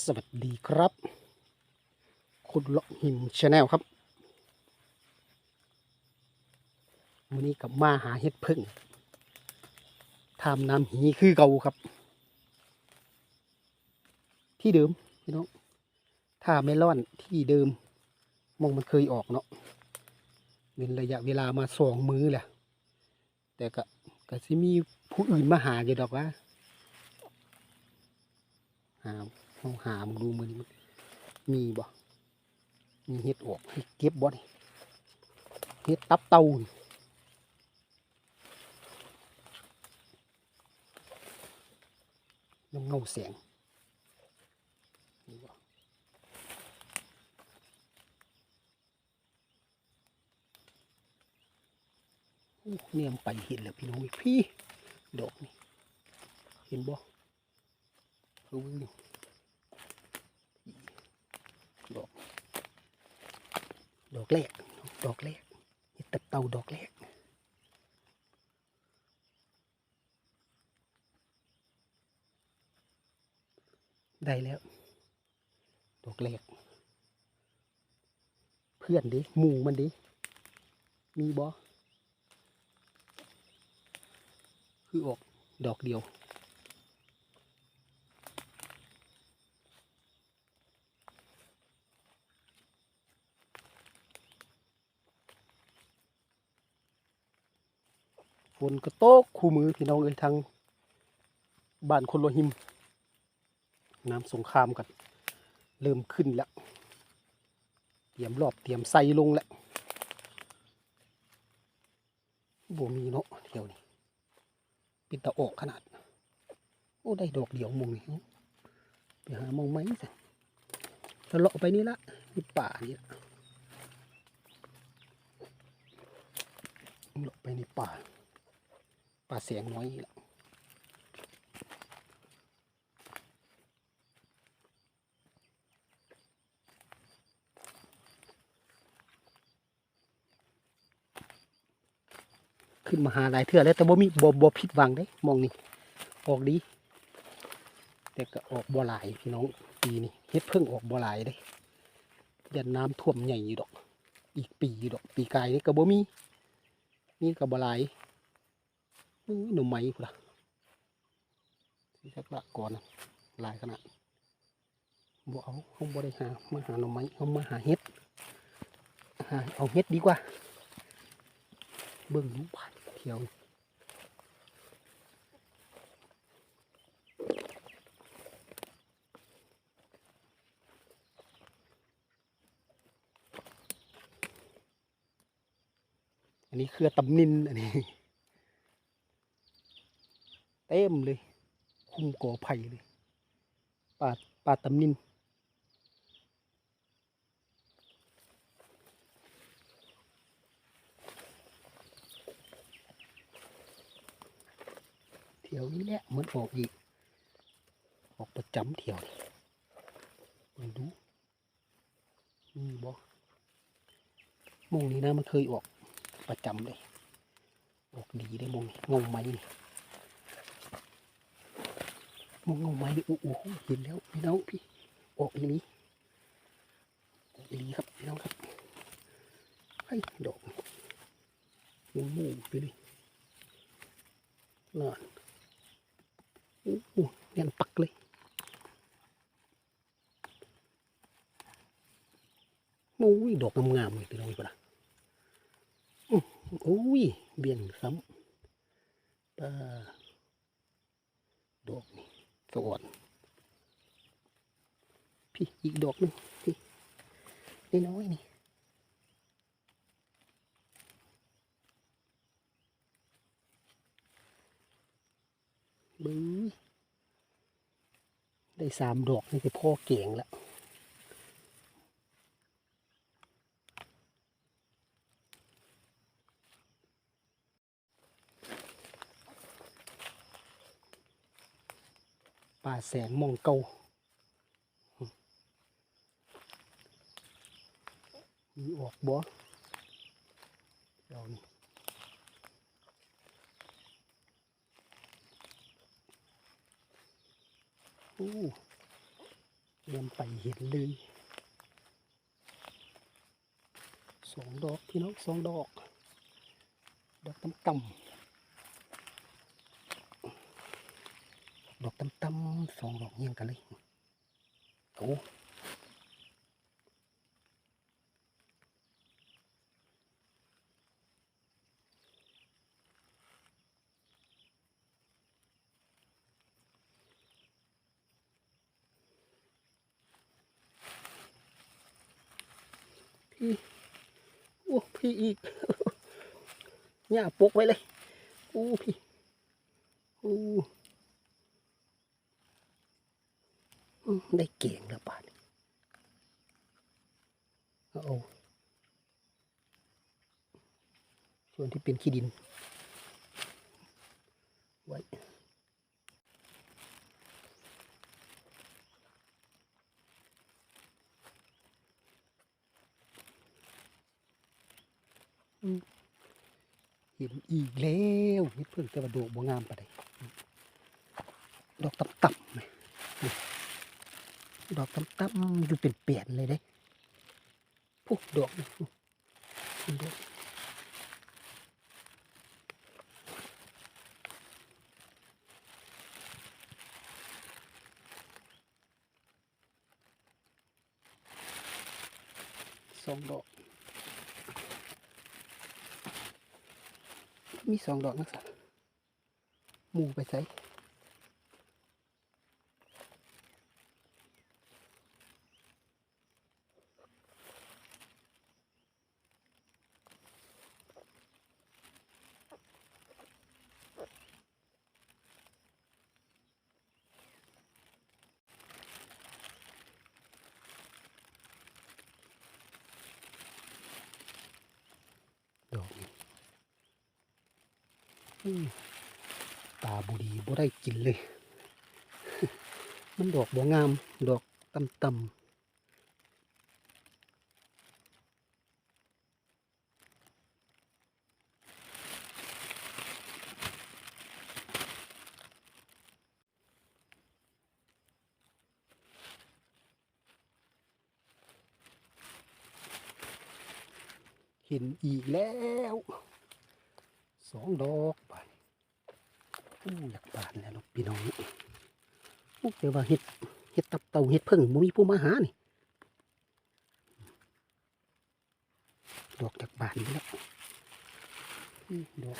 สวัสดีครับ คุณเลาะหินชาแนลครับวันนี้กับมาหาเห็ดพึ่งทำน้ำหีคือเก่าครับ ที่เดิมพี่น้องถ้าไม่ร่อนที่เดิมมองมันเคยออกเนาะเป็นระยะเวลามาสองมือแหละแต่ก็ก็สิมีผู้อื่นมาหาอยู่ดอกว่า หาลองหามึงดูมือนี้มันมีบ่ มีเห็ดออกให้เก็บบ่นี่เห็ดตับเต่าน้ำเงาแสงนี่บ่โอ้เนี่ยมไปเห็นแล้วพี่น้องพี่ดอกนี่เห็นบ่ เพิ่งนี่ดอก ดอกแรก ดอกแรกเห็ดตับเต่าดอกแรกได้แล้ว ดอกแรก เพื่อนดิหมู่มันดิ มีบอคือออกดอกเดียว นก็ตกคู่มือพี่น้องเอ้ยทางบ้านคนโลหิม น้ำสงครามกัน เริ่มขึ้นแล้ว เตรียมรอบเตรียมใส่ลงแล้วบ่มีเนาะเที่ยวนี้ป็นตะออกขนาด โอ้ได้ดอกเดียวมงนี่ไปหามองไหมสิจะเลาะไปนี่ละนี่ป่านี่ละเลาะไปในป่า ป่าเสียงน้อยนี่แหละขึ้นมาหาหลายเทื่อแล้วแต่บ่มีบ่บ่ผิดหวังได้มองนี่ออกดีแต่ก็ออกบ่หลายพี่น้องปีนี้เฮ็ดเพิ่งออกบ่หลายเด้ยันน้ำท่วมใหญ่อยู่ดอก อีกปีอยู่ดอก ปีกายนี่ก็บ่มี นี่ก็บ่หลาย หน่อไม้พุ่นล่ะสิสักละก่อนลายขนาดบ่เอาเขาบ่ได้หามาหาหน่อไม้เขามาหาเห็ดหาเอาเห็ดดีกว่า เบิ่งดูบ้านเที่ยวอันนี้คือตำนินอันนี้ เต็มเลย คุ้มกอไผ่เลยป่าป่าตำนินเที่ยวนี้แหละเหมือนออกอีก ออกประจำเที่ยวนี่มาดูนี่บอมงนี้นะมันเคยออกประจำเลย ออกดีได้มงงงไหมนี่ มองเงาไม้ดิโอ้โหเห็นแล้วพี่น้องพี่ออกอีนี้ออกอีนี้ครับพี่น้องครับไอ้ดอกยังมูไปเลยนั่นโอ้โหแน่นปักเลยโอ้ยดอกงามๆเลยพี่น้องปะอื้อโอ้ยเบี่ยงซ้ำป้าดอกนี่ สวนพี่อีกดอกหนึงพี่นี่น้อยนี่บึ้งได้สามดอกนี่คือพ่อเก่งแล้วาแสงมองเกามีออกบ่เรานี่โอ้เดินไปเห็นเลยสองดอกพี่น้องสองดอก ดอกต่ำ ดอกต่ำๆสองดอกเงี้ยงกันเลยโอ้พี่โอ้พี่อีกหญ้าปกไว้เลยโอ้พี่โอ้อืม ได้เก่งแล้วบานี้เอาส่วนที่เป็นขี้ดิน ไว้เห็นอีกแล้วเห็ดเพิ่งแต่ว่าดอกบ่งามปานใดดอกต่ำๆไหม ดอกต่ำๆอยู่เป็นเปลี่ยนเลยเด้พวกดอกนี่ดอกสองดอก มีสองดอกนักสัตว์หมูไปใส่ ตาบุดีบ่ได้กินเลย มันดอกบ่งาม ดอกต่ำๆเห็นอีกแล้วสองดอก อู้อยากบานแล้วพี่น้องอู้แต่ว่าเห็ดเห็ดตับเต่าเห็ดเพิ่งบ่มีผู้มาหานี่ดอกจากบานนี่แล้วดอก